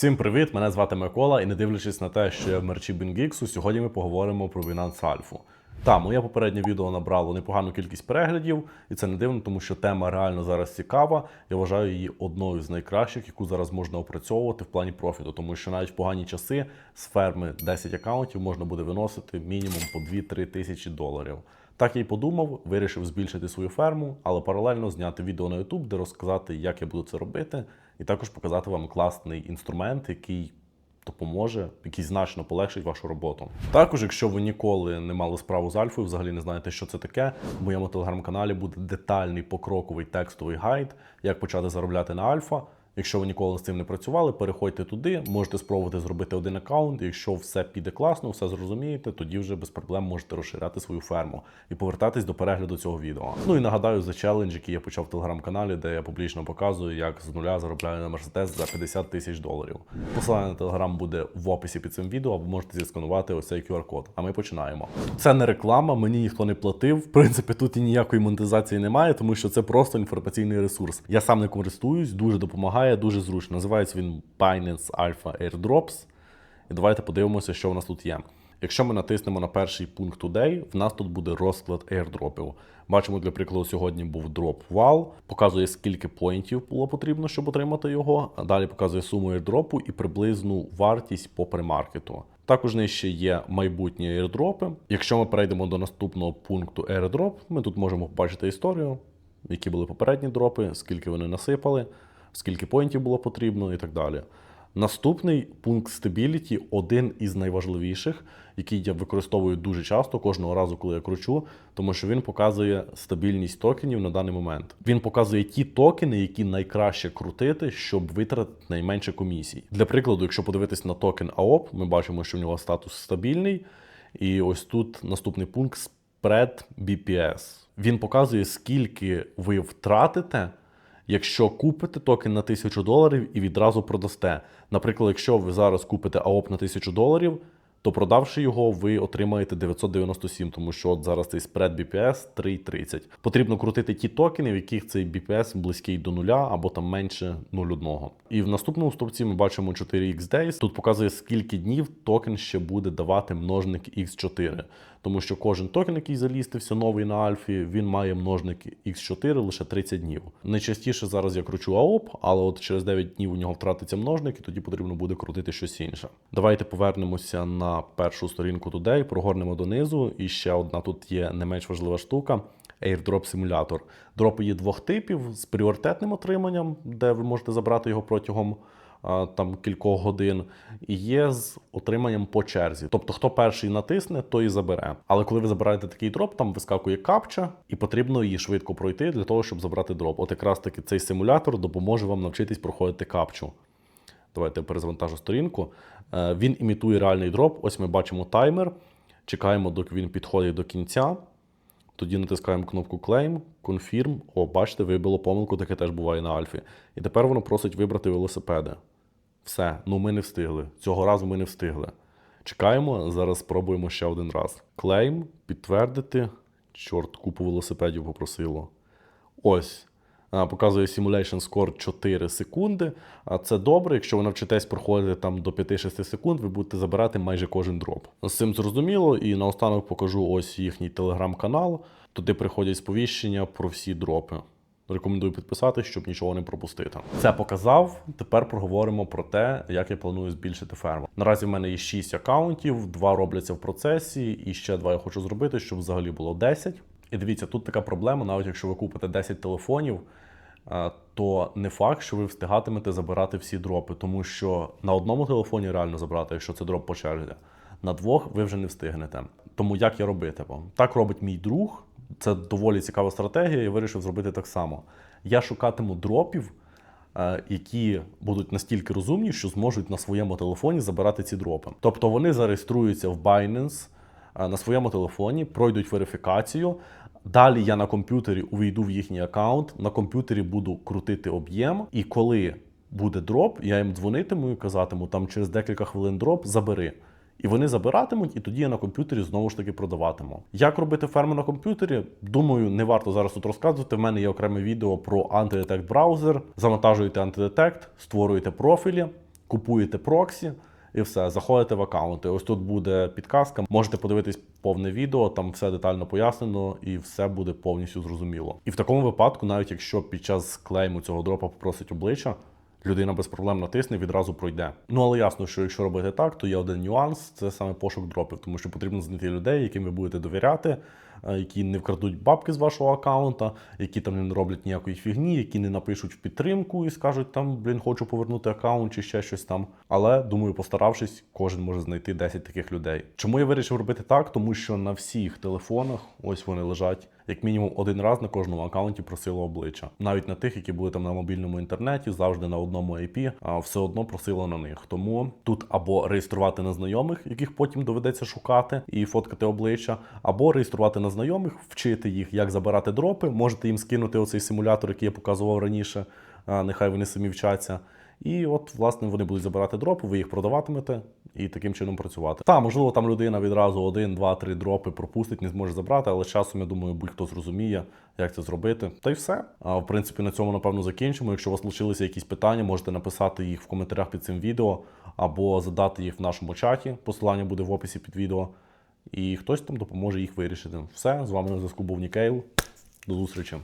Всім привіт! Мене звати Микола, і не дивлячись на те, що я в мерчі BingX, сьогодні ми поговоримо про Binance Alpha. Та, моє попереднє відео набрало непогану кількість переглядів, і це не дивно, тому що тема реально зараз цікава. Я вважаю її одною з найкращих, яку зараз можна опрацьовувати в плані профіту, тому що навіть в погані часи з ферми 10 аккаунтів можна буде виносити мінімум по 2-3 тисячі доларів. Так я й подумав, вирішив збільшити свою ферму, але паралельно зняти відео на YouTube, де розказати, як я буду це робити, і також показати вам класний інструмент, який допоможе, який значно полегшить вашу роботу. Також, якщо ви ніколи не мали справу з альфою, взагалі не знаєте, що це таке. В моєму телеграм-каналі буде детальний покроковий текстовий гайд, як почати заробляти на альфа. Якщо ви ніколи з цим не працювали, переходьте туди, можете спробувати зробити один аккаунт. Якщо все піде класно, все зрозумієте, тоді вже без проблем можете розширяти свою ферму і повертатись до перегляду цього відео. Ну і нагадаю за челендж, який я почав в телеграм-каналі, де я публічно показую, як з нуля заробляю на Мерседес за 50 тисяч доларів. Посилання на телеграм буде в описі під цим відео, або можете зісканувати ось цей QR-код. А ми починаємо. Це не реклама, мені ніхто не платив. В принципі, тут і ніякої монетизації немає, тому що це просто інформаційний ресурс. Я сам не користуюсь, дуже допомагає, дуже зручно. Називається він Binance Alpha Airdrops. І давайте подивимося, що в нас тут є. Якщо ми натиснемо на перший пункт Today, в нас тут буде розклад airdropів. Бачимо, для прикладу, сьогодні був дроп вал, показує, скільки поінтів було потрібно, щоб отримати його. А далі показує суму airdropу і приблизну вартість по премаркету. Також нижче є майбутні airdropи. Якщо ми перейдемо до наступного пункту airdrop, ми тут можемо побачити історію, які були попередні дропи, скільки вони насипали, скільки поінтів було потрібно і так далі. Наступний пункт Stability – один із найважливіших, який я використовую дуже часто кожного разу, коли я кручу, тому що він показує стабільність токенів на даний момент. Він показує ті токени, які найкраще крутити, щоб витратити найменше комісій. Для прикладу, якщо подивитись на токен AOP, ми бачимо, що в нього статус стабільний. І ось тут наступний пункт Spread BPS. Він показує, скільки ви втратите якщо купите токен на 1000 доларів і відразу продасте. Наприклад, якщо ви зараз купите АОП на 1000 доларів, то продавши його, ви отримаєте 997, тому що от зараз цей спред BPS 3,30. Потрібно крутити ті токени, в яких цей BPS близький до нуля або там менше 0,1. І в наступному стовпці ми бачимо 4x Days. Тут показує, скільки днів токен ще буде давати множник X4. Тому що кожен токен, який залістився новий на Альфі, він має множник X4 лише 30 днів. Найчастіше зараз я кручу АОП, але от через 9 днів у нього втратиться множник, і тоді потрібно буде крутити щось інше. Давайте повернемося на першу сторінку Today, прогорнемо донизу. І ще одна тут є не менш важлива штука. Airdrop симулятор. Дропи є двох типів з пріоритетним отриманням, де ви можете забрати його протягом там кількох годин, і є з отриманням по черзі. Тобто, хто перший натисне, той і забере. Але коли ви забираєте такий дроп, там вискакує капча, і потрібно її швидко пройти для того, щоб забрати дроп. От якраз таки цей симулятор допоможе вам навчитись проходити капчу. Давайте я перезавантажу сторінку. Е, Він імітує реальний дроп. Ось ми бачимо таймер. Чекаємо, доки він підходить до кінця. Тоді натискаємо кнопку Claim, Confirm. О, бачите, вибило помилку, таке теж буває на Альфі. І тепер воно просить вибрати велосипеди. Все, ну ми не встигли. Цього разу ми не встигли. Чекаємо, зараз спробуємо ще один раз. Claim, підтвердити. Чорт, купу велосипедів попросило. Ось. Показує Simulation Score 4 секунди. А це добре. Якщо ви навчитесь проходити там до 5-6 секунд, ви будете забирати майже кожен дроп. З цим зрозуміло, і наостанок покажу ось їхній телеграм-канал. Туди приходять сповіщення про всі дропи. Рекомендую підписатись, щоб нічого не пропустити. Це показав. Тепер проговоримо про те, як я планую збільшити ферму. Наразі в мене є 6 акаунтів, два робляться в процесі, і ще два я хочу зробити, щоб взагалі було 10. І дивіться, тут така проблема, навіть якщо ви купите 10 телефонів, е, то не факт, що ви встигатимете забирати всі дропи, тому що на одному телефоні реально забрати, якщо це дроп по черзі, на двох ви вже не встигнете. Тому як я робитиму? Так робить мій друг. Це доволі цікава стратегія, я вирішив зробити так само. Я шукатиму дропів, е, які будуть настільки розумні, що зможуть на своєму телефоні забирати ці дропи. Тобто вони зареєструються в Binance е, на своєму телефоні, пройдуть верифікацію. Далі я на комп'ютері увійду в їхній аккаунт, на комп'ютері буду крутити об'єм, і коли буде дроп, я їм дзвонитиму і казатиму, там через декілька хвилин дроп забери. І вони забиратимуть, і тоді я на комп'ютері знову ж таки продаватиму. Як робити ферму на комп'ютері? Думаю, не варто зараз тут розказувати. В мене є окреме відео про антидетект браузер. Завантажуєте антидетект, створюєте профілі. купуєте проксі. І все, заходите в аккаунти. Ось тут буде підказка. Можете подивитись повне відео, там все детально пояснено і все буде повністю зрозуміло. І в такому випадку, навіть якщо під час клейму цього дропа попросить обличчя, людина без проблем натисне, відразу пройде. Ну але ясно, що якщо робити так, то є один нюанс це саме пошук дропів, тому що потрібно знайти людей, яким ви будете довіряти, які не вкрадуть бабки з вашого аккаунта, які там не роблять ніякої фігні, які не напишуть в підтримку і скажуть там, блін, хочу повернути аккаунт чи ще щось там. Але думаю, постаравшись, кожен може знайти 10 таких людей. Чому я вирішив робити так? Тому що на всіх телефонах, ось вони лежать, як мінімум один раз на кожному аккаунті просило обличчя. Навіть на тих, які були там на мобільному інтернеті, завжди на одному IP, а все одно просило на них. Тому тут або реєструвати на знайомих, яких потім доведеться шукати і фоткати обличчя, або реєструвати на знайомих, вчити їх, як забирати дропи. Можете їм скинути оцей симулятор, який я показував раніше. Нехай вони самі вчаться. І от, власне, вони будуть забирати дропи, ви їх продаватимете і таким чином працювати. Та, можливо, там людина відразу один, два, три дропи пропустить, не зможе забрати, але часом, я думаю, будь-хто зрозуміє, як це зробити. Та й все. А в принципі, на цьому напевно закінчимо. Якщо у вас лишилися якісь питання, можете написати їх в коментарях під цим відео або задати їх в нашому чаті. Посилання буде в описі під відео. І хтось там допоможе їх вирішити. Все, з вами на зв'язку був Нікейл. До зустрічі.